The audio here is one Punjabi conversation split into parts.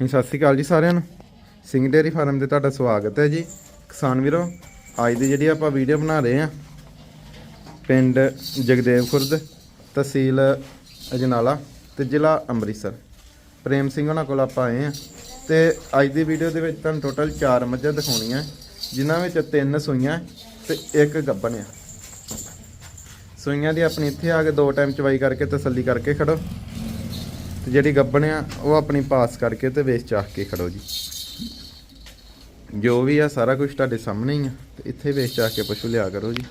ਹਾਂਜੀ, ਸਤਿ ਸ਼੍ਰੀ ਅਕਾਲ ਜੀ ਸਾਰਿਆਂ ਨੂੰ। ਸਿੰਘ ਡੇਅਰੀ ਫਾਰਮ ਤੇ ਤੁਹਾਡਾ ਸਵਾਗਤ ਹੈ ਜੀ। ਕਿਸਾਨ ਵੀਰੋ, ਅੱਜ ਦੀ ਜਿਹੜੀ ਆਪਾਂ ਵੀਡੀਓ ਬਣਾ ਰਹੇ ਆ ਪਿੰਡ ਜਗਦੇਵ ਖੁਰਦ ਤਹਿਸੀਲ ਅਜਨਾਲਾ ਤੇ ਜ਼ਿਲ੍ਹਾ ਅੰਮ੍ਰਿਤਸਰ। ਪ੍ਰੇਮ ਸਿੰਘ ਉਹਨਾਂ ਕੋਲ ਆਪਾਂ ਆਏ ਆ ਤੇ ਅੱਜ ਦੀ ਵੀਡੀਓ ਦੇ ਵਿੱਚ ਤੁਹਾਨੂੰ ਟੋਟਲ 4 ਮੱਝਾਂ ਦਿਖਾਉਣੀਆਂ, ਜਿਨ੍ਹਾਂ ਵਿੱਚ ਤਿੰਨ ਸੂਈਆਂ ਤੇ ਇੱਕ ਗੱਬਣ ਆ ਸੂਈਆਂ ਦੀ ਆਪਣੀ ਇੱਥੇ ਆ ਕੇ ਦੋ ਟਾਈਮ ਚਵਾਈ ਕਰਕੇ ਤਸੱਲੀ ਕਰਕੇ ਖੜੋ। ਤੇ ਜਿਹੜੀ ਗੱਬਣ ਆ ਉਹ ਆਪਣੀ ਪਾਸ ਕਰਕੇ ਤੇ ਵੇਚ ਚਾਹ ਕੇ ਖੜੋ ਜੀ। ਜੋ ਵੀ ਆ ਸਾਰਾ ਕੁਝ ਤੁਹਾਡੇ ਸਾਹਮਣੇ ਹੀ ਆ ਤੇ ਇੱਥੇ ਵੇਚ ਚਾਹ ਕੇ ਪਸ਼ੂ ਲਿਆ ਕਰੋ ਜੀ।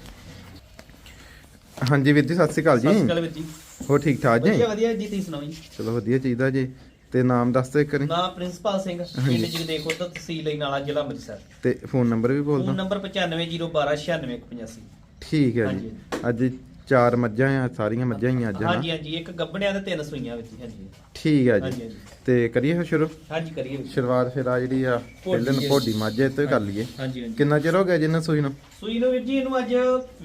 ਹਾਂਜੀ ਵੀਰ ਜੀ ਸਤਿ ਸ਼੍ਰੀ ਅਕਾਲ ਸਤਿ ਸ਼੍ਰੀ ਜੀ ਅਕਾਲ ਵੀਰ ਜੀ। ਹੋਰ ਠੀਕ ਠਾਕ ਜੀ? ਵਧੀਆ ਵਧੀਆ ਜੀ ਤੁਸੀਂ ਸੁਣਾਓ ਜੀ? ਚਲੋ ਵਧੀਆ ਚਾਹੀਦਾ ਜੀ। ਤੇ ਨਾਮ ਦੱਸ ਦਿਓ ਇੱਕ ਵਾਰੀ। ਨਾਮ ਪ੍ਰਿੰਸੀਪਲ ਸਿੰਘ ਪਿੰਡ ਜਗਦੇਖ ਖੁਰਦ ਤਹਿਸੀਲ ਨਾਲਾ ਜ਼ਿਲ੍ਹਾ ਅੰਮ੍ਰਿਤਸਰ। ਤੇ ਫੋਨ ਨੰਬਰ ਵੀ ਬੋਲ ਫੋਨ ਦਿਓ। ਨੰਬਰ 9501296185 ਠੀਕ ਹੈ ਜੀ। ਅੱਜ ਚਾਰ ਮੱਝਾਂ ਆ ਸਾਰੀਆਂ ਮੱਝਾਂ ਹੀ ਆ ਅੱਜ ਹਾਂਜੀ ਹਨਾ? ਹਾਂਜੀ ਇੱਕ ਗੱਬਣਿਆਂ ਤੇ ਤਿੰਨ ਸੂਈਆਂ ਵਿੱਚ ਹਾਂਜੀ। ਠੀਕ ਹਾਂਜੀ ਜੀ। ਹਾਂਜੀ ਤੇ ਕਰੀਏ ਫਿਰ ਸ਼ੁਰੂ? ਹਾਂਜੀ ਕਰੀਏ। ਸ਼ੁਰੂਆਤ ਫਿਰ ਆ ਜਿਹੜੀ ਆ ਪਹਿਲੇ ਨੂੰ। ਭੋਡੀ ਮੱਝ ਇਹ ਤੋਂ ਹੀ ਕਰ ਲਈਏ। ਹਾਂਜੀ ਹਾਂਜੀ। ਕਿੰਨਾ ਚਿਰ ਹੋ ਗਿਆ ਜਿੰਨਾ ਸੂਈ ਨੂੰ? ਸੂਈ ਨੂੰ ਵੀਰ ਜੀ ਇਹਨੂੰ ਅੱਜ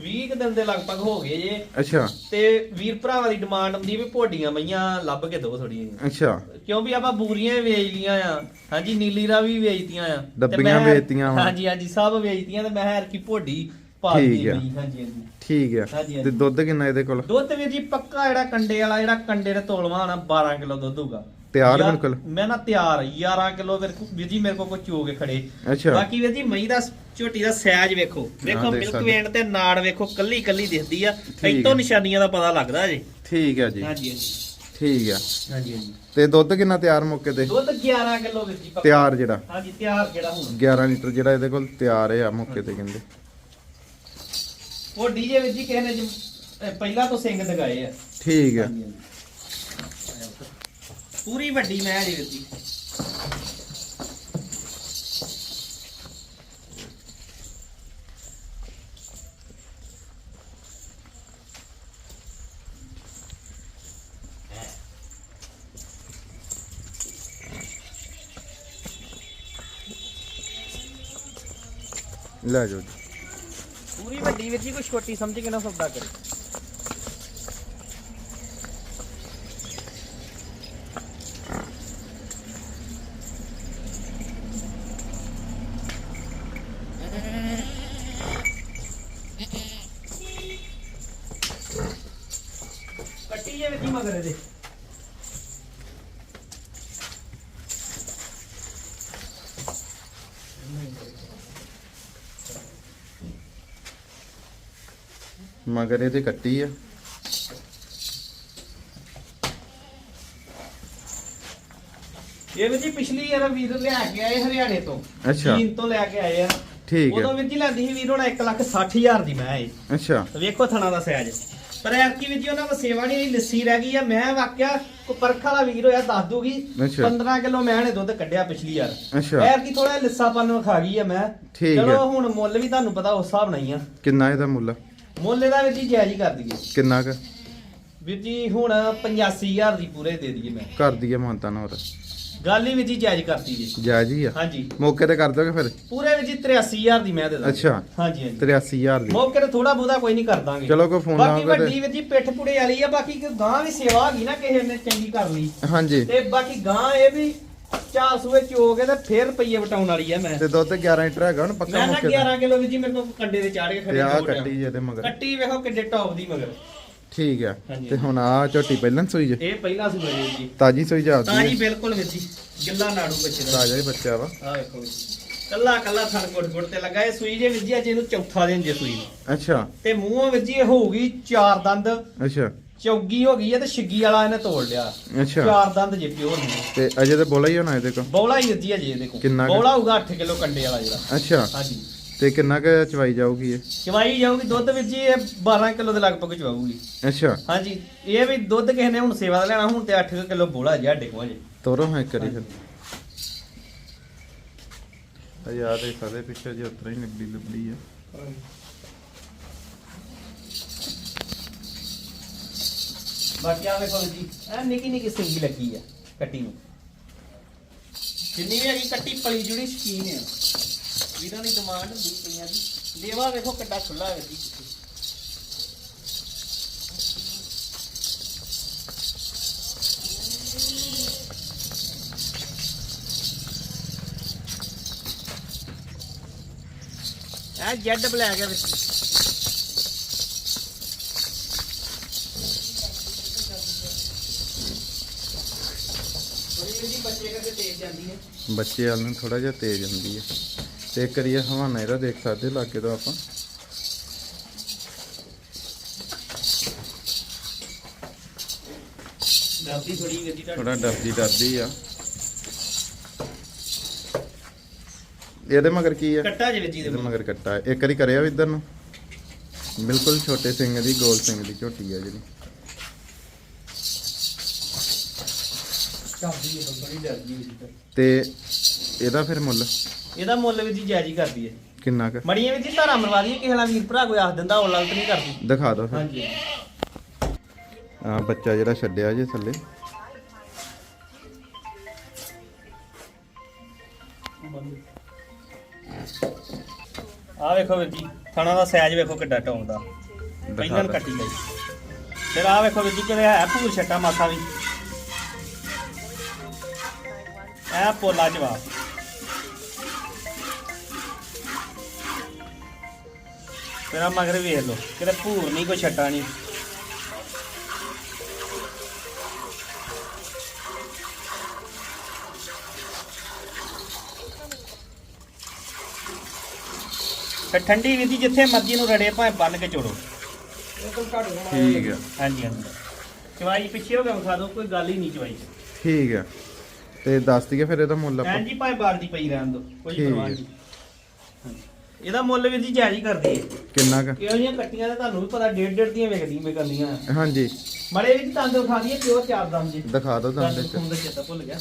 20 ਕੁ ਦਿਨ ਦੇ ਲਗਭਗ ਹੋ ਗਏ ਜੇ। ਅੱਛਾ। ਤੇ ਵੀਰ ਭਰਾਵਾਂ ਦੀ ਡਿਮਾਂਡ ਹੁੰਦੀ ਵੀ ਭੋਡੀਆਂ ਮਈਆਂ ਲੱਭ ਕੇ ਦਿਓ ਥੋੜੀਆਂ ਅੱਛਾ। ਕਿਉਂ ਵੀ ਆਪਾਂ ਬੂਰੀਆਂ ਵੀ ਵੇਚ ਲੀਆਂ ਆ ਹਾਂਜੀ ਨੀਲੀ ਰਾ ਵੀ ਵੇਚਤੀਆਂ ਆ। ਤੇ ਡੱਬੀਆਂ ਮੈਂ- ਵੇਚਤੀਆਂ ਵਾਂ। ਹਾਂਜੀ ਹਾਂਜੀ ਸਭ ਵੇਚਤੀਆਂ ਤੇ ਮੈਂ ਹਰ ਕੀ ਭੋਡੀ ਠੀਕ ਆ। ਹਾਂਜੀ ਹਾਂਜੀ। ਠੀਕ ਆ ਹਾਂਜੀ, ਤੇ ਹਾਂਜੀ। ਦੁੱਧ ਕਿੰਨਾ ਇਹਦੇ ਕੋਲ? ਦੁੱਧ ਵੀਰ ਜੀ ਪੱਕਾ ਜਿਹੜਾ ਕੰਡੇ ਵਾਲਾ ਜਿਹੜਾ ਕੰਡੇ ਦੇ ਤੋਲਵਾ ਹੋਣਾ 12 ਕਿਲੋ ਦੁੱਧ ਹੋਊਗਾ। ਤਿਆਰ ਯਾਰ, ਬਿਲਕੁਲ? ਮੈਂ ਨਾ ਤਿਆਰ 11 ਕਿਲੋ ਵੀਰ ਕੋ- ਵੀਰ ਜੀ ਮੇਰੇ ਕੋਲ ਕੋਈ ਚੋ ਕੇ ਖੜੇ। ਅੱਛਾ। ਬਾਕੀ ਵੀਰ ਜੀ ਮਈ ਦਾ ਝੋਟੀ ਦਾ ਸਾਈਜ਼ ਵੇਖੋ। ਵੇਖੋ ਦੇਖ ਮਿਲਕ ਸਕਦੇ। ਵੇਨ ਤੇ ਨਾੜ ਵੇਖੋ ਕੱਲੀ ਕੱਲੀ ਦਿਖਦੀ ਆ ਇੱਥੋਂ। ਨਿਸ਼ਾਨੀਆਂ ਦਾ ਪਤਾ ਲੱਗਦਾ ਜੀ। ਠੀਕ ਆ ਜੀ। ਹਾਂਜੀ ਹਾਂਜੀ। ਠੀਕ ਆ ਹਾਂਜੀ ਹਾਂਜੀ। ਤੇ ਦੁੱਧ ਕਿੰਨਾ ਤਿਆਰ ਮੌਕੇ ਤੇ? ਦੁੱਧ 11 ਕਿਲੋ ਵੀਰ ਜੀ ਪੱਕਾ। ਤਿਆਰ ਜਿਹੜਾ? ਹਾਂਜੀ ਤਿਆਰ ਜਿਹੜਾ ਹੁਣ। 11 ਲੀਟਰ ਜਿਹੜਾ ਇਹਦੇ ਕੋਲ ਤਿਆਰ ਆ ਮੌਕੇ ਤੇ ਕਹਿੰਦੇ। ਉਹ ਡੀਜੇ ਵਿੱਚ ਜੀ ਕਿਸੇ ਨੇ ਜੀ, ਅਹ ਪਹਿਲਾਂ ਤੋਂ ਸਿੰਘ ਦਗਾਏ ਆ। ਠੀਕ ਹਾਂਜੀ। ਪੂਰੀ ਵੱਡੀ ਮੈਂ ਜੀ ਵੀਰ ਜੀ। ਲੈ ਜਾਓ ਜੀ। ਪੂਰੀ ਵੱਡੀ ਵੀਰ ਜੀ, ਕੋਈ ਛੋਟੀ ਸਮਝ ਕੇ ਨਾ ਸੌਦਾ ਕਰੇ। ਕੱਟੀ ਜੇ ਵੀਰ ਮਗਰ ਇਹਦੇ। ਮਗਰ ਇਹਦੇ ਕੱਟੀ ਆ। ਇਹ ਵੀਰ ਜੀ ਪਿਛਲੀ ਵਾਰ ਵੀਰ ਲਿਆ ਕੇ ਆਏ ਹਰਿਆਣੇ ਤੋਂ। ਅੱਛਾ। ਚੀਨ ਤੋਂ ਲੈ ਕੇ ਆਏ ਆ। ਠੀਕ ਉਦੋਂ ਆ ਵੀਰ ਜੀ ਲੈਂਦੀ ਸੀ ਵੀਰ ਹੁਣ 1 ਲੱਖ 60 ਹਜ਼ਾਰ ਦੀ ਮੈਂ ਇਹ ਅੱਛਾ। ਵੇਖੋ ਥਣਾ ਦਾ ਸਾਈਜ਼ ਪਰ ਐਰਕੀ ਵੀਰ ਜੀ ਉਹਨਾਂ ਕੋਲ ਸੇਵਾ ਨਹੀਂ ਲੱਸੀ ਰਹਿ ਗਈ ਆ। ਮੈਂ ਵਾਕਿਆ ਕੋ ਪਰਖ ਵਾਲਾ ਵੀਰ ਹੋਇਆ ਦੱਸ ਦੂਗੀ ਅੱਛਾ। 15 ਕਿਲੋ ਮੈਂ ਨੇ ਦੁੱਧ ਕੱਢਿਆ ਪਿਛਲੀ ਅੱਛਾ। ਐਰਕੀ ਥੋੜਾ ਲਿੱਸਾਪਨ ਵਿਖਾ ਗਈ ਆ ਮੈਂ। ਚਲੋ। ਹੁਣ ਮੁੱਲ ਵੀ ਤੁਹਾਨੂੰ ਪਤਾ ਉਸ ਹਿਸਾਬ ਨਾਲ ਹੀ ਆ। ਕਿੰਨਾ ਇਹਦਾ ਮੁੱਲ ਮੁੱਲ ਇਹਦਾ ਵੀਰ ਜੀ ਜਾਇਜ਼ ਹੀ ਕਰ ਦਈਏ। ਕਿੰਨਾ ਕ? ਵੀਰ ਜੀ ਹੁਣ 85000 ਦੀ ਪੂਰੇ ਦੇ ਦਈਏ ਮੈਂ। ਕਰ ਦਈਏ ਮਾਨਤਾ ਨਾ ਹੋਰ। ਗੱਲ ਹੀ ਵੀਰ ਜੀ ਜਾਇਜ਼ ਕਰਤੀ ਜੀ ਜਾਇਜ਼ ਹੀ ਆ? ਹਾਂਜੀ। ਮੌਕੇ ਤੇ ਕਰ ਦੋਗੇ ਫਿਰ? ਪੂਰੇ ਵੀਰ ਜੀ 83000 ਦੀ ਮੈਂ ਦੇ ਦਾਂ ਅੱਛਾ। ਹਾਂਜੀ ਹਾਂਜੀ। 83000 ਦੀ। ਮੌਕੇ ਤੇ ਥੋੜਾ ਬਹੁਤਾ ਕੋਈ ਨਹੀਂ ਕਰ ਦਾਂਗੇ। ਚਲੋ ਕੋਈ ਫੋਨ ਬਾਕੀ ਲਾਓਗੇ ਵੱਡੀ ਵੀਰ ਜੀ ਪਿੱਠ ਪੁੜੇ ਵਾਲੀ ਆ ਬਾਕੀ ਕਿ ਗਾਂ ਵੀ ਸੇਵਾ ਹੈਗੀ ਨਾ ਕਿਸੇ ਨੇ ਚੰਗੀ ਕਰ ਲਈ ਹਾਂਜੀ। ਤੇ ਬਾਕੀ ਗਾਂ ਇਹ ਵੀ ਚਾਰ ਸੂਏ ਚੋ ਕੇ ਤੇ ਫੇਰ ਰੁਪਈਏ ਵਟਾਉਣ ਵਾਲੀ ਆ ਮੈਂ। ਤੇ ਦੁੱਧ 11 ਲੀਟਰ ਹੈਗਾ ਹੁਣ ਪੱਕਾ ਮੈਂ ਨਾ ਮੌਕੇ ਤੇ 11 ਕਿਲੋ ਵੀ ਜੀ ਮੇਰੇ ਕੋਲ ਕੰਡੇ ਦੇ ਚਾੜ ਕੇ ਤੇ ਖੜੇ ਆ ਦੋ ਟਾਈਮ। ਕੱਟੀ ਜੇ ਇਹਦੇ ਮਗਰ। ਕੱਟੀ ਵੇਖੋ ਕਿੱਡੇ ਟੌਪ ਦੀ ਮਗਰ। ਠੀਕ ਆ। ਹਾਂਜੀ। ਤੇ ਹੁਣ ਆ ਝੋਟੀ ਪਹਿਲਾਂ ਸੂਈ ਜੇ? ਇਹ ਪਹਿਲਾ ਸੀ ਮੇਰੇ ਜੀ। ਤਾਜੀ ਸੂਈ ਤਾਂ ਜੀ ਜਾਪਦੀ ਬਿਲਕੁਲ ਵੀਰ ਜੀ ਗਿੱਲਾ ਨਾੜੂ ਬੱਚੇ ਦਾ। ਤਾਜਾ ਹੀ ਬੱਚਾ ਵਾ। ਆ ਵੇਖੋ ਵੀਰ ਜੀ। ਕੱਲਾ ਕੱਲਾ ਥਣ ਗੁੱਟ ਗੁੱਟ ਤੇ ਲੱਗਾ। ਇਹ ਸੂਈ ਜੇ ਵੀਰ ਜੀ ਅੱਜ ਇਹਨੂੰ ਚੌਥਾ ਦਿਨ ਜੇ ਸੂਈ ਨੂੰ। ਅੱਛਾ। ਤੇ ਮੂੰਹੋਂ ਵੀਰ ਜੀ ਇਹ ਹੋਊਗੀ ਚਾਰ ਦੰਦ। ਅੱਛਾ। ਚੌਗੀ ਹੋ ਗਈ ਹੈ ਤੇ ਛਿੱਗੀ ਵਾਲਾ ਇਹਨੇ ਤੋੜ ਲਿਆ। ਅੱਛਾ। ਚਾਰ ਦੰਦ ਜੇ ਪਿਓ ਨਹੀਂ ਤੇ ਅਜੇ ਤੇ ਬੋਲਾ ਹੀ ਹੋਣਾ ਇਹਦੇ ਕੋਲ? ਬੌਲਾ ਹੀ ਦਿੱਤੀ ਹੈ ਜੀ ਇਹਦੇ ਕੋਲ। ਕਿੰਨਾ ਕੁ? ਬੌਲਾ ਹੋਊਗਾ 8 ਕਿਲੋ ਕੰਡੇ ਵਾਲਾ ਜਿਹੜਾ। ਅੱਛਾ। ਹਾਂਜੀ। ਤੇ ਕਿੰਨਾ ਕੁ ਚਵਾਈ ਜਾਊਗੀ ਇਹ? ਚਵਾਈ ਜਾਊਗੀ ਦੁੱਧ ਵਿੱਚ ਜੀ ਇਹ 12 ਕਿਲੋ ਦੇ ਲਗਭਗ ਚਵਾਊਗੀ। ਅੱਛਾ। ਹਾਂਜੀ। ਇਹ ਵੀ ਦੁੱਧ ਕਿਸੇ ਨੇ ਹੁਣ ਸੇਵਾ ਦਾ ਲੈਣਾ ਹੁਣ ਤੇ 8 ਕਿਲੋ ਬੋਲਾ ਜੀ ਸਾਡੇ ਕੋਲ ਜੀ ਤੋਰੋ ਹਾਂ ਕਰੀ ਫਿਰ। ਆ ਯਾਰ ਇਹ ਸਾਰੇ ਪਿੱਛੇ ਜੀ ਉਤਰਾ ਹੀ ਨਿਬੜੀ ਲੁਬੜੀ ਆ ਬਾਕੀ ਆ ਵੇਖੋ ਜੀ। ਇਹ ਨਿੱਕੀ ਨਿੱਕੀ ਸਿੰਗੀ ਲੱਗੀ ਆ ਕੱਟੀ ਨੂੰ। ਜਿੰਨੀ ਵੀ ਹੈਗੀ ਕੱਟੀ ਪਲੀ ਜੁੜੀ ਸ਼ਕੀਨ ਆ। ਵੀਰਾਂ ਦੀ ਡਿਮਾਂਡ ਹੁੰਦੀ ਪਈਆਂ ਦੀ ਲੇਵਾ ਵੇਖੋ ਕਿੱਡਾ ਖੁੱਲਾ ਹੈ ਜੀ। ਇਹ ਜੈਡ ਬਲੈਕ ਹੈ ਵਿੱਚ ਤੇਜ਼ ਜਾਂਦੀ ਹੈ ਬੱਚੇ ਵਾਲ ਨੂੰ ਥੋੜਾ ਜਿਹਾ ਤੇਜ਼ ਹੁੰਦੀ ਹੈ ਤੇ ਇੱਕ ਵਾਰੀ ਇਹ ਹਵਾਨਾ ਇਹਦਾ ਦੇਖ ਸਕਦੇ ਲਾਗੇ ਤੋਂ ਆਪਾਂ। ਡਰਦੀ ਥੋੜੀ ਗੱਡੀ ਤੁਹਾਡੀ। ਥੋੜਾ ਡਰਦੀ ਡਰਦੀ ਆ। ਇਹਦੇ ਮਗਰ ਕੀ ਆ? ਕੱਟਾ ਜੇ ਵਿੱਚ ਇਹਦੇ ਇਹਦੇ ਮਗਰ। ਕੱਟਾ। ਹੈ। ਇੱਕ ਵਾਰੀ ਕਰਿਆ ਵੀ ਇੱਧਰ ਨੂੰ। ਬਿਲਕੁਲ ਛੋਟੇ ਸਿੰਘ ਦੀ ਗੋਲ ਸਿੰਘ ਦੀ ਝੋਟੀ ਆ ਜਿਹੜੀ। ਕਰਦੀ ਬੜੀ ਡਰਦੀ ਤੇ ਇਹਦਾ ਫਿਰ ਮੁੱਲ? ਇਹਦਾ ਮੁੱਲ ਵੀ ਜੀ ਜਾਇਜ਼ ਹੀ ਕਰਦੀ ਹੈ ਕਿੰਨਾ ਕੁ? ਮੜੀਆਂ ਵੀ ਜੀ ਧਾਰਾ ਮਰਵਾ ਦਈਏ ਕਿਸੇ ਨਾਲ ਵੀਰ ਭਰਾ ਕੋਈ ਆਖ ਦਿੰਦਾ ਉਹ ਲਲਤ ਨਹੀਂ ਕਰਦੀ। ਦਿਖਾ ਦਿਓ ਫਿਰ। ਹਾਂਜੀ। ਆ ਬੱਚਾ ਜਿਹੜਾ ਛੱਡਿਆ ਜੇ ਥੱਲੇ। ਆ ਵੇਖੋ ਵੀਰ ਜੀ ਥਣਾ ਦਾ ਸਾਈਜ਼ ਵੇਖੋ ਕਿੱਡਾ ਟੌਂਗ ਦਾ। ਪਹਿਲਾਂ ਕੱਟੀ ਲਈ। ਫਿਰ ਆ ਵੇਖੋ ਵੀਰ ਜੀ ਕਿਵੇਂ ਹੈ ਭੂਰ ਛੱਟਾ ਮਾਥਾ ਵੀ। ਇਹ ਪੋਲਾ ਜਵਾਬ ਆ ਮਗਰ ਵੇਖ ਲਓ ਕਿਤੇ ਭੂਰ ਨਹੀਂ ਕੋਈ ਛੱਟਾ ਨਹੀਂ ਤੇ ਠੰਡੀ ਵੀ ਜੀ ਜਿੱਥੇ ਮਰਜ਼ੀ ਨੂੰ ਰੜੇ ਭਾਵੇਂ ਬੰਨ ਕੇ ਚੋੜੋ। ਠੀਕ ਆ। ਹਾਂਜੀ ਹਾਂਜੀ। ਚਵਾਈ ਪਿੱਛੇ ਹੋ ਗਿਆ ਵਿਖਾ ਦਿਓ ਕੋਈ ਗੱਲ ਹੀ ਨਹੀਂ ਚਵਾਈ। ਚ ਠੀਕ ਆ। ਤੇ ਦੱਸ ਦਈਏ ਫਿਰ ਇਹਦਾ ਮੁੱਲ ਆਪਾਂ। ਭੈਣ ਜੀ ਭਾਵੇਂ ਬਾਹਰ ਦੀ ਪਈ ਰਹਿਣ ਦੋ ਕੋਈ ਠੀਕ ਪਰਵਾਹ ਹੈ। ਨਹੀਂ। ਹਾਂਜੀ। ਇਹਦਾ ਮੁੱਲ ਵੀ ਜੀ ਜਾਇਜ਼ ਹੀ ਕਰਦੀ ਕਿੰਨਾ ਕੁ? ਇਹੋ ਜਿਹੀਆਂ ਕੱਟੀਆਂ ਤਾਂ ਤੁਹਾਨੂੰ ਵੀ ਪਤਾ ਡੇਢ ਡੇਢ ਦੀਆਂ ਵਿਕਦੀਆਂ ਵਿਕਦੀਆਂ ਹਾਂਜੀ। ਮੜੇ ਵੀ ਤੰਦ ਵਿਖਾ ਦਈਏ ਪਿਓਰ ਚਾਰ ਦਮ ਜੀ। ਦਿਖਾ ਦਿਓ ਦੰਦ ਦੰਦ ਚ ਖੂਨ ਦਾ ਚੇਤਾ ਭੁੱਲ ਗਿਆ।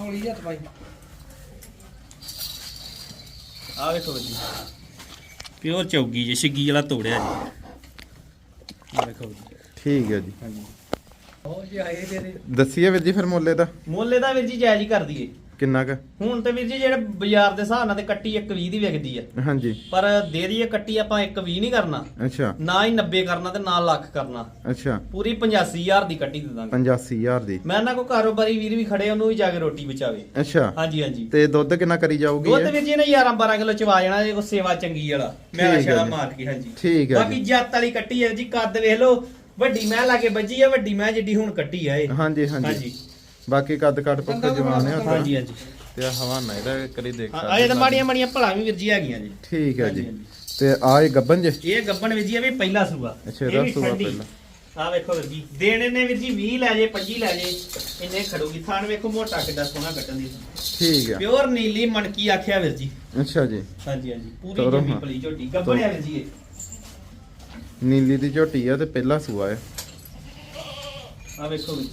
ਹੌਲੀ ਹੱਥ ਭਾਈ ਆ ਵੇਖੋ ਜੀ। ਪਿਓਰ ਚੌਗੀ ਜੀ ਛਿੱਗੀ ਵਾਲਾ ਤੋੜਿਆ ਜੀ। ਆ ਵੇਖੋ ਜੀ। ਠੀਕ ਹੈ ਜੀ। ਹਾਂਜੀ। ਹੋ ਜੀ ਆਏ ਤੇਰੇ ਦੱਸੀਏ ਵੀਰ ਜੀ ਫਿਰ ਮੁੱਲ ਇਹਦਾ ਮੁੱਲ ਇਹਦਾ ਵੀਰ ਜੀ ਜਾਇਜ਼ ਹੀ ਕਰ ਦਈਏ। ਕਿੰਨਾ ਕੁ? ਹੁਣ ਤੇ ਵੀਰ ਜੀ ਜਿਹੜੇ ਬਾਜ਼ਾਰ ਦੇ ਹਿਸਾਬ ਨਾਲ ਤੇ ਕੱਟੀ 120 ਦੀ ਵਿਕਦੀ ਆ। ਹਾਂਜੀ। ਪਰ ਦੇ ਦਈਏ ਕੱਟੀ ਆਪਾਂ 120 ਨਹੀਂ ਕਰਨਾ। ਅੱਛਾ। ਨਾ ਹੀ 90 ਕਰਨਾ ਤੇ ਨਾ ਲੱਖ ਕਰਨਾ। ਅੱਛਾ। ਪੂਰੀ 85000 ਦੀ ਕੱਟੀ ਦੇ ਦਾਂਗੇ। 85000 ਦੀ। ਮੈਂ ਨਾ ਕੋ ਕਾਰੋਬਾਰੀ ਵੀਰ ਵੀ ਖੜੇ ਉਹਨੂੰ ਵੀ ਜਾ ਕੇ ਰੋਟੀ ਬਚਾਵੇ ਅੱਛਾ। ਹਾਂਜੀ ਹਾਂਜੀ। ਤੇ ਦੁੱਧ ਕਿੰਨਾ ਕਰੀ ਜਾਊਗੀ ਦੁੱਧ? ਵੀਰ ਜੀ ਨੇ 11 12 ਕਿਲੋ ਚਵਾ ਜਾਣਾ ਜੇ ਕੋ ਸੇਵਾ ਚੰਗੀ ਵਾਲਾ। ਮੈਂ ਸ਼ਾਲਾ। ਮਾਰ ਕੇ ਹਾਂਜੀ। ਠੀਕ ਹੈ ਬਾਕੀ ਜੱਤ ਵਾਲੀ ਕੱਟੀ ਹੈ ਜੀ ਕੱਦ ਵੇਖ ਲਓ ਵੱਡੀ ਮੈਂ ਲਾਗੇ ਵੱਜੀ ਆ ਵੱਡੀ ਮੈਂ ਜਿੱਡੀ ਹੁਣ ਕੱਟੀ ਆ ਇਹ। ਹਾਂਜੀ ਹਾਂਜੀ। ਹਾਂਜੀ। ਬਾਕੀ ਕੱਦ ਕੱਟ ਪੱਕਾ ਜਵਾਨ ਹੈ ਹਾਂਜੀ ਹਾਂਜੀ। ਤੇ ਹਵਾਨਾ ਇਹਦਾ ਕਰੀ ਦੇਖ ਆ ਇਹ ਤਾਂ ਮਾੜੀਆਂ ਮਾੜੀਆਂ ਭਲਾ ਵੀ ਵੀਰ ਜੀ ਹੈਗੀਆਂ ਜੀ। ਠੀਕ ਹੈ ਜੀ। ਤੇ ਆ ਇਹ ਗੱਬਨ ਜੇ? ਇਹ ਗੱਬਣ ਵੀਰ ਜੀ ਇਹ ਵੀ ਪਹਿਲਾ ਸੂਆ। ਅੱਛਾ, ਇਹ ਇਹਦਾ ਸੂਆ। ਪਹਿਲਾ। ਆਹ ਵੇਖੋ ਵੀਰ ਜੀ ਦੇਣੇ ਨੇ ਵੀਰ ਜੀ 20 ਲੈ ਜੇ 25 ਲੈ ਜੇ ਇੰਨੇ ਖੜੂਗੀ। ਥਾਣ ਵੇਖੋ ਮੋਟਾ ਕਿੱਡਾ ਸੋਹਣਾ ਕੱਟਣ ਦੀ। ਠੀਕ ਹੈ ਪਿਓਰ ਨੀਲੀ ਮਣਕੀ ਆਖਿਆ ਵੀਰ ਜੀ। ਅੱਛਾ ਜੀ। ਹਾਂਜੀ ਹਾਂਜੀ। ਪੂਰੀ ਜੰਮੀ। ਪਲੀ ਝੋਟੀ। ਗੱਬਣਿਆ ਵੀਰ ਜੀ ਇਹ। ਨੀਲੀ ਦੀ ਝੋਟੀ ਆ ਤੇ ਪਹਿਲਾ ਸੂਆ ਹੈ ਆਹ ਵੇਖੋ ਜੀ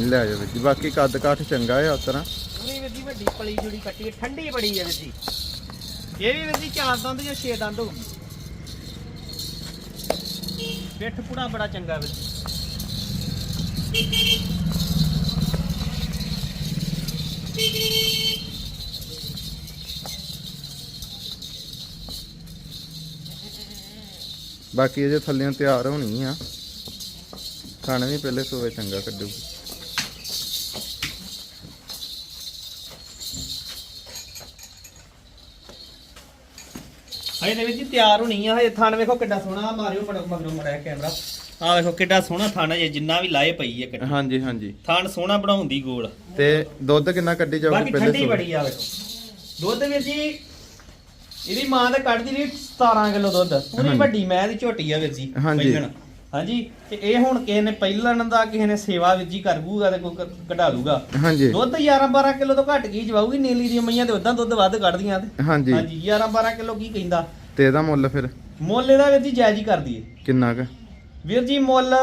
ਲੈ ਜਾ ਵੀਰ ਜੀ ਬਾਕੀ ਕੱਦ ਕਾਠ ਚੰਗਾ ਹੈ ਉਸ ਤਰ੍ਹਾਂ। ਵੱਡੀ ਪਲੀ ਜੁੜੀ ਕੱਟੀ ਹੈ, ਠੰਡੀ ਬੜੀ ਹੈ ਵੀਰ ਜੀ। ਇਹ ਵੀ ਵੀਰ ਜੀ ਚਾਰ ਦੰਦ ਜਾਂ ਛੇ ਦੰਦ ਹੋਊਗੀ ਪਿੱਠ ਪੂੜਾ ਬੜਾ ਚੰਗਾ ਵੀਰ ਜੀ। ਬਾਕੀ ਇਹਦੇ ਥੱਲਿਆਂ ਤਿਆਰ ਹੋਣੀ ਆ। ਖਾਣੇ ਵੀ ਪਹਿਲੇ ਸੂਏ ਚੰਗਾ ਹਜੇ ਦੇ ਵਿੱਚ ਤਿਆਰ ਹੋਣੀ ਆ ਹਜੇ ਥਣ ਵੇਖੋ ਕਿੱਡਾ ਸੋਹਣਾ ਮਾਰਿਓ ਮੜ ਮਗਰੋਂ ਮੜਿਆ ਕੈਮਰਾ। ਆ ਵੇਖੋ ਕਿੱਡਾ ਸੋਹਣਾ ਥਣ ਹੈ ਜਿੰਨਾ ਵੀ ਲਾਏ ਪਈ ਹੈ ਕੱਟੀ। ਹਾਂਜੀ ਹਾਂਜੀ। ਥਣ ਸੋਹਣਾ ਬਣਾਉਂਦੀ ਗੋਲ। ਤੇ ਦੁੱਧ ਕਿੰਨਾ ਕੱਢੀ ਜਾਊਗੀ ਬਾਕੀ ਪਹਿਲੇ ਠੰਡੀ ਬੜੀ ਆ ਵੇਖੋ। ਦੁੱਧ ਵੀਰ ਜੀ ਇਹਦੀ ਮਾਂ ਤੇ ਕੱਢਦੀ ਰਹੀ 17 ਕਿਲੋ ਦੁੱਧ। ਪੂਰੀ। ਵੱਡੀ ਮੈਂ ਦੀ ਝੋਟੀ ਆ ਵੀਰ ਜੀ ਹਾਂਜੀ। ਪਹਿਲਣ। ਹਾਂਜੀ? ਤੇ ਇਹ ਹੁਣ ਕਿਸੇ ਨੇ ਪਹਿਲਣ ਦਾ ਕਿਸੇ ਨੇ ਸੇਵਾ ਵੀਰ ਜੀ ਕਰੂਗਾ ਤੇ ਕੋਈ ਕਢਾ ਲੂਗਾ ਹਾਂਜੀ। ਦੁੱਧ 11 12 ਕਿਲੋ ਤੋਂ ਘੱਟ ਕੀ ਜਵਾਊਗੀ? ਨੀਲੀ ਦੀਆਂ ਮਈਆਂ ਤੇ ਉਦਾਂ ਦੁੱਧ ਵੱਧ ਕੱਢਦੀਆਂ ਤੇ। ਹਾਂਜੀ। ਹਾਂਜੀ 11 12 ਕਿਲੋ ਕੀ ਕਹਿੰਦਾ? ਤੇ ਇਹਦਾ ਮੁੱਲ ਫਿਰ? ਮੁੱਲ ਇਹਦਾ ਜੀ ਜਾਇਜ਼ ਹੀ ਕਰਦੀ ਏ ਕਿੰਨਾ ਕੁ? ਵੀਰ ਜੀ ਮੁੱਲ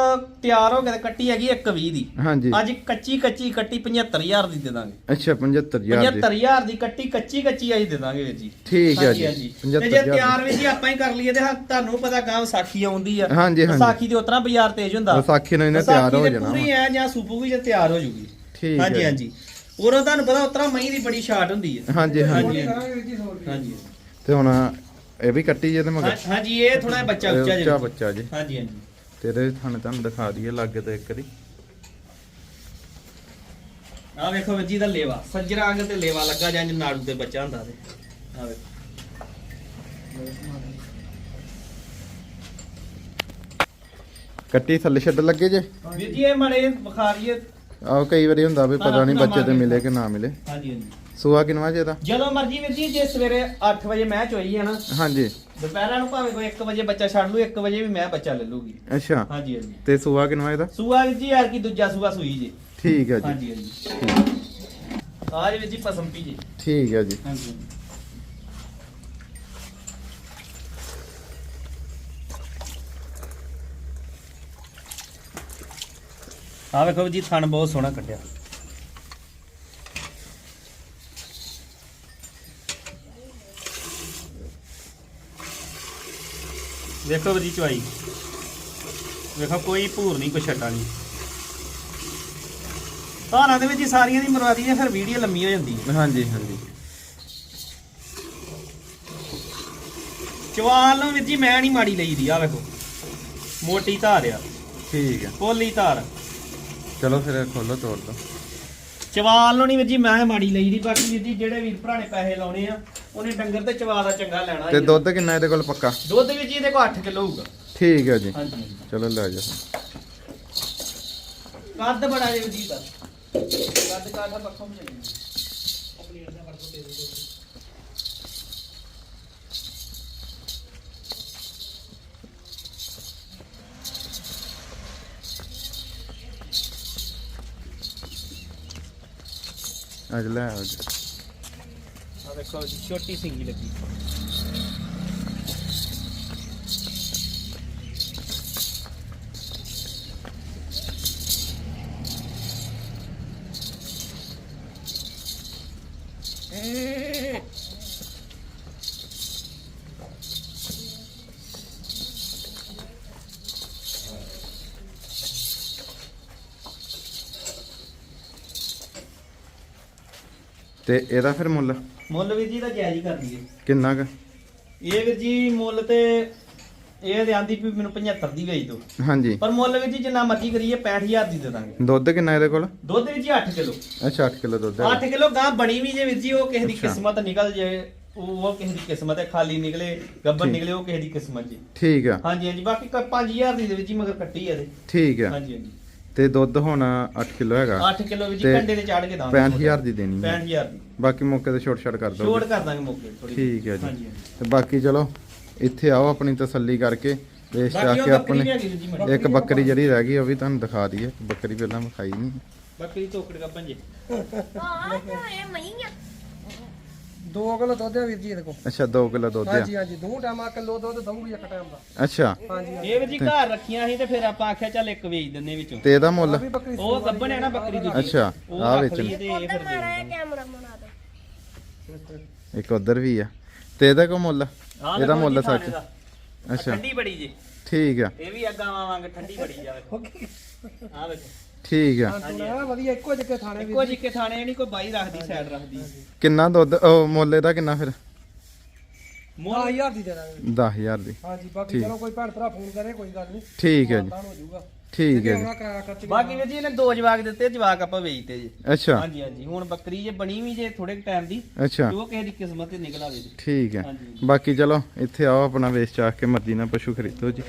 ਤਿਆਰ ਹੋ ਗਿਆ ਤੇ ਕੱਟੀ ਹੈਗੀ 120 ਦੀ। ਹਾਂਜੀ। ਅੱਜ ਕੱਚੀ ਕੱਚੀ ਕੱਟੀ 75000 ਦੀ ਦੇ ਦਾਂਗੇ। ਅੱਛਾ 75000 ਦੀ। 75000 ਦੀ ਕੱਟੀ ਕੱਚੀ ਕੱਚੀ ਅਸੀਂ ਦੇ ਦਾਂਗੇ ਵੀਰ ਜੀ। ਠੀਕ ਹੈ ਜੀ। ਹਾਂਜੀ। 75,000 ਤੇ ਜੇ ਤਿਆਰ ਵੀਰ ਜੀ ਆਪਾਂ ਹੀ ਕਰ ਲਈਏ ਤੇ ਤੁਹਾਨੂੰ ਪਤਾ ਗਾਂ ਵਿਸਾਖੀ ਆਉਂਦੀ ਆ। ਹਾਂਜੀ, ਹਾਂਜੀ। ਵਿਸਾਖੀ ਦੇ ਉਤਰਾ ਬਾਜ਼ਾਰ ਤੇਜ਼ ਹੁੰਦਾ। ਵਿਸਾਖੀ ਨੂੰ ਇਹਨੇ ਤਿਆਰ ਹੋ ਤੇ ਜਾਣਾ ਪੂਰੀ ਐ ਜਾਂ ਸੂਪੂਗੀ ਜੇ ਤਿਆਰ ਹੋ ਜੂਗੀ। ਠੀਕ ਹੈ ਹਾਂਜੀ ਜੀ। ਹਾਂਜੀ। ਉਰੋਂ ਤੁਹਾਨੂੰ ਪਤਾ ਉਤਰਾ ਮਹੀਂ ਦੀ ਬੜੀ ਸ਼ਾਰਟ ਹੁੰਦੀ ਹੈ ਹਾਂਜੀ ਹਾਂਜੀ। ਹਾਂਜੀ ਕਰਾਂਗੇ ਵੀਰ ਜੀ 100 ਰੁਪਏ ਹਾਂਜੀ। ਤੇ ਹੁਣ ਇਹ ਵੀ ਕੱਟੀ ਜੇ ਤੇ ਮਗਰ? ਹਾਂ- ਹਾਂਜੀ ਇਹ ਥੋੜਾ ਬੱਚਾ ਉੱਚਾ ਜਿਹਾ। ਬੱਚਾ ਜੀ। ਹਾਂਜੀ ਹਾਂਜੀ। ਤੇ ਇਹਦੇ ਥਣ ਤੁਹਾਨੂੰ ਦਿਖਾ ਦਈਏ ਲੱਗੇ ਤੇ ਇੱਕ ਵਾਰੀ। ਆ ਵੇਖੋ ਵੀਰ ਜੀ ਦਾ ਲੇਵਾ ਸੱਜਰਾ ਅੰਗ ਤੇ ਲੇਵਾ ਲੱਗਾ ਜਾਂ ਨਾੜੂ ਤੇ ਬੱਚਾ ਹੁੰਦਾ ਤੇ। ਆ ਵੇਖੋ। ਕੱਟੀ ਥੱਲੇ ਛੱਡ ਲੱਗੇ ਜੇ? ਵੀਰ ਜੀ ਇਹ ਮੜੇ ਬੁਖਾਰੀਏ ਆਹ ਕਈ ਵਾਰੀ ਹੁੰਦਾ ਵੀ ਪਤਾ ਨਹੀਂ ਬੱਚੇ ਤੇ ਮਿਲੇ ਕਿ ਨਾ ਮਿਲੇ। ਹਾਂਜੀ ਹਾਂਜੀ। ਸੂਆ ਕਿਨਵਾ ਜੇ ਦਾ ਜਦੋਂ ਮਰਜ਼ੀ ਵੀਰ ਜੀ ਜੇ ਸਵੇਰੇ 8 ਵਜੇ ਮੈਚ ਹੋਈ ਹੈ ਨਾ ਹਾਂਜੀ। ਦੁਪਹਿਰਾਂ ਨੂੰ ਭਾਵੇਂ ਕੋਈ 1 ਵਜੇ ਬੱਚਾ ਛੱਡ ਲੂ 1 ਵਜੇ ਵੀ ਮੈਂ ਬੱਚਾ ਲੈ ਲੂਗੀ। ਅੱਛਾ। ਹਾਂਜੀ ਹਾਂਜੀ। ਤੇ ਸੂਆ ਕਿਨਵਾ ਇਹਦਾ? ਸੂਆ ਵੀਰ ਜੀ ਯਾਰ ਕੀ ਦੂਜਾ ਸੂਆ ਸੂਈ ਜੀ। ਠੀਕ ਹੈ ਜੀ। ਹਾਂਜੀ ਹਾਂਜੀ। ਆਜ ਵੀਰ ਜੀ ਪਸੰਪੀ ਜੀ। ਠੀਕ ਹੈ ਜੀ। ਹਾਂਜੀ ਆ ਵੇਖੋ ਜੀ ਥਣ ਬਹੁਤ ਸੋਹਣਾ ਕੱਟਿਆ। ਵੇਖੋ ਜੀ ਚੁਆਈ। ਵੇਖੋ ਕੋਈ ਭੂਰ ਨਹੀਂ ਕੋਈ ਛੱਟਾ ਨਹੀਂ। ਧਾਰਾਂ ਦੇ ਵਿੱਚ ਹੀ ਸਾਰੀਆਂ ਦੀ ਮਰਵਾਦੀ ਹੈ ਫਿਰ ਵੀਡੀਓ ਲੰਮੀ ਹੋ ਜਾਂਦੀ ਹੈ। ਹਾਂਜੀ ਹਾਂਜੀ। ਚਵਾਲ ਨੂੰ ਵੀਰ ਜੀ ਮੈਂ ਨਹੀਂ ਮਾੜੀ ਲਈ ਦੀ ਆ ਵੇਖੋ। ਮੋਟੀ ਧਾਰ ਆ। ਠੀਕ ਹੈ ਪੋਲੀ ਧਾਰ। ਚਲੋ ਫਿਰ ਖੋਲੋ ਤੋੜ ਦੋ। ਚਵਾਲ ਨੂੰ ਨਹੀਂ ਵੀਰ ਜੀ ਮੈਂ ਮਾੜੀ ਲਈ ਦੀ ਬਾਕੀ ਵੀਰ ਜੀ ਜਿਹੜੇ ਵੀਰ ਭਰਾ ਨੇ ਪੈਸੇ ਲਾਉਣੇ ਆ ਉਹਨੇ ਡੰਗਰ ਤੇ ਚਵਾ ਦਾ ਚੰਗਾ ਲੈਣਾ ਤੇ। ਦੁੱਧ ਕਿੰਨਾ ਇਹਦੇ ਕੋਲ ਪੱਕਾ? ਦੁੱਧ ਵੀਰ ਜੀ ਇਹਦੇ ਕੋਲ 8 ਕਿਲੋ ਹੋਊਗਾ। ਠੀਕ ਹੈ ਜੀ। ਹਾਂਜੀ ਚਲੋ ਲੈ ਜਾ ਕੱਦ ਬੜਾ ਜੇ ਜੀ ਦਾ। ਕੱਦ ਕਾਠਾ ਪੱਖੋਂ ਵੀ ਅੱਜ ਲੈ ਆਓ ਜੀ। ਆ ਵੇਖੋ ਜੀ ਛੋਟੀ ਸਿੰਗੀ ਲੱਗੀ। ਤੇ ਇਹਦਾ ਫਿਰ ਮੁੱਲ? ਮੁੱਲ ਵੀਰ ਜੀ ਦਾ ਜਾਇਜ਼ ਹੀ ਕਰ ਦਈਏ। ਕਿੰਨਾ ਕੁ? ਇਹ ਵੀਰ ਜੀ ਮੁੱਲ ਤੇ ਇਹ ਤੇ ਆਂਦੀ ਵੀ ਮੈਨੂੰ 75 ਦੀ ਵੇਚ ਦਿਓ। ਹਾਂਜੀ। ਪਰ ਮੁੱਲ ਵੀਰ ਜੀ ਜਿੰਨਾ ਮਰਜ਼ੀ ਕਰੀਏ 65000 ਦੀ ਦੇ ਦਾਂਗੇ। ਦੁੱਧ ਕਿੰਨਾ ਇਹਦੇ ਕੋਲ? ਦੁੱਧ ਵੀਰ ਜੀ 8 ਕਿਲੋ। ਅੱਛਾ 8 ਕਿਲੋ ਦੁੱਧ ਹੈ। 8 ਕਿਲੋ ਗਾਂ ਬਣੀ ਵੀ ਜੇ ਵੀਰ ਜੀ ਉਹ ਕਿਸੇ ਦੀ ਅੱਛਾ। ਕਿਸਮਤ ਨਿਕਲ ਜੇ ਉਹ ਉਹ ਕਿਸੇ ਦੀ ਕਿਸਮਤ ਹੈ ਖਾਲੀ ਨਿਕਲੇ ਗੱਬਰ ਠੀਕ। ਨਿਕਲੇ ਉਹ ਕਿਸੇ ਦੀ ਕਿਸਮਤ ਜੀ। ਠੀਕ ਆ। ਹਾਂਜੀ ਹਾਂਜੀ ਬਾਕੀ 5000 ਦੀ ਦੇ ਵਿੱਚ ਹੀ ਮਗਰ ਕੱਟੀ ਆ ਇਹਦੇ। ਠੀਕ ਆ। ਹਾਂਜੀ ਹਾਂਜੀ। ਤੇ ਦੁੱਧ ਹੁਣ 8 ਕਿਲੋ ਹੈਗਾ। 8 ਕਿਲੋ ਵਿੱਚ ਤੇ ਕੰਡੇ ਤੇ ਚਾੜ ਕੇ ਦਾਂਗੇ 65000 ਦੀ ਦੇਣੀ ਹੈ। 65000 ਦੀ। ਬਾਕੀ ਮੌਕੇ ਤੇ ਛੋਟ ਛੜ ਕਰ ਦੋ ਛੋੜ ਕਰ ਦਾਂਗੇ ਮੌਕੇ ਥੋੜੀ ਠੀਕ ਹੈ ਜੀ। ਤੇ ਬਾਕੀ ਚਲੋ ਇੱਥੇ ਆਓ ਆਪਣੀ ਤਸੱਲੀ ਕਰਕੇ ਵੇਚ ਚਾ ਕੇ ਵੀ ਆਪਣੇ ਇੱਕ ਬੱਕਰੀ ਜਿਹੜੀ ਰਹਿ ਗਈ ਉਹ ਵੀ ਤੁਹਾਨੂੰ ਦਿਖਾ ਦਈਏ। ਬੱਕਰੀ ਪਹਿਲਾਂ ਵਿਖਾਈ ਨਹੀਂ। ਬੱਕਰੀ ਤੋਕੜ ਗੱਪਨ ਜੀ। ਹਾਂ ਇਹ 2 ਕਿਲੋ ਦੁੱਧ ਹੈ ਵੀਰ ਜੀ ਇਹਦੇ ਕੋਲ। ਅੱਛਾ 2 ਕਿਲੋ ਦੁੱਧ ਆ। ਹਾਂਜੀ ਹਾਂਜੀ ਦੋ ਟਾਈਮਾਂ ਕਿਲੋ ਦੁੱਧ ਦਊਂਗੀ ਇੱਕ ਟਾਈਮ ਦਾ। ਅੱਛਾ। ਹਾਂਜੀ ਇਹ ਵੀਰ ਜੀ ਘਰ ਰੱਖੀਆਂ ਸੀ ਤੇ ਫਿਰ ਆਪਾਂ ਆਖਿਆ ਚੱਲ ਇੱਕ ਵੇਚ ਦਿੰਨੇ ਵਿੱਚੋਂ। ਤੇ ਇਹਦਾ ਮੁੱਲ? ਵੀ ਬੱਕਰੀ ਉਹ ਗੱਬਨ ਹੈ ਨਾ ਬੱਕਰੀ ਦੂਜੀ। ਅੱਛਾ, ਰੱਖ ਵੇਚਣੀ। ਉਧਰ ਫਿਰ ਦੇ ਮਾਰਾ। ਕੈਮਰਾ ਬਣਾ ਦੋ ਇੱਕ ਉਧਰ ਵੀ ਆ। ਤੇ ਇਹਦਾ ਕੋ ਮੁੱਲ? ਇਹਦਾ ਮੁੱਲ ਸੱਚ ਦਾ। ਅੱਛਾ। ਠੰਡੀ ਬੜੀ ਜੀ। ਠੀਕ ਆ। ਇਹ ਵੀ ਅੱਗਾ ਵਾਂਗ ਠੰਡੀ ਬੜੀ ਜਾਵੇ। ਆ ਵੇਖੋ। ਠੀਕ ਆ। ਹਾਂ ਵਧੀਆ ਇੱਕੋ ਜਿੱਕੇ ਥਾਣੇ ਇੱਕੋ ਜਿੱਕੇ ਥਾਣੇ ਨਹੀਂ ਕੋਈ ਬਾਈ ਰੱਖਦੀ ਸਾਈਡ ਰੱਖਦੀ। ਕਿੰਨਾ ਦੁੱਧ ਉਹ ਮੁੱਲ ਇਹਦਾ ਕਿੰਨਾ ਫਿਰ? ਮੋਹ 10000 ਦੀ ਦੇ ਦਾਂਗੇ। 10000 ਦੀ। ਹਾਂਜੀ ਬਾਕੀ। ਚਲੋ ਕੋਈ ਭੈਣ ਭਰਾ ਫੋਨ ਕਰੇ ਕੋਈ ਗੱਲ ਨਹੀਂ। ਠੀਕ ਹੈ ਜੀ। ਮਾਨਤਾਨ ਹੋ ਜਾਊਗਾ। ਠੀਕ ਹੈ ਜੀ ਬਾਕੀ ਵੀਰ ਜੀ ਇਹਨੇ ਦੋ ਜਵਾਕ ਦਿੱਤੇ ਜਵਾਕ ਆਪਾਂ ਵੇਚਤੇ ਜੀ। ਅੱਛਾ। ਹਾਂਜੀ ਹਾਂਜੀ। ਹੁਣ ਬੱਕਰੀ ਜੇ ਬਣੀ ਵੀ ਜੇ ਥੋੜੇ ਟਾਈਮ ਦੀ ਅੱਛਾ। ਉਹ ਕਿਸੇ ਦੀ ਕਿਸਮਤ ਤੇ ਨਿਕਲ ਆਵੇ ਜੀ। ਠੀਕ ਹੈ ਹਾਂਜੀ। ਬਾਕੀ ਚਲੋ ਇੱਥੇ ਆਓ ਆਪਣਾ ਵੇਚ ਚਾਕ ਕੇ ਮਰਜ਼ੀ ਨਾਲ ਪਸ਼ੂ ਖਰੀਦੋ ਜੀ।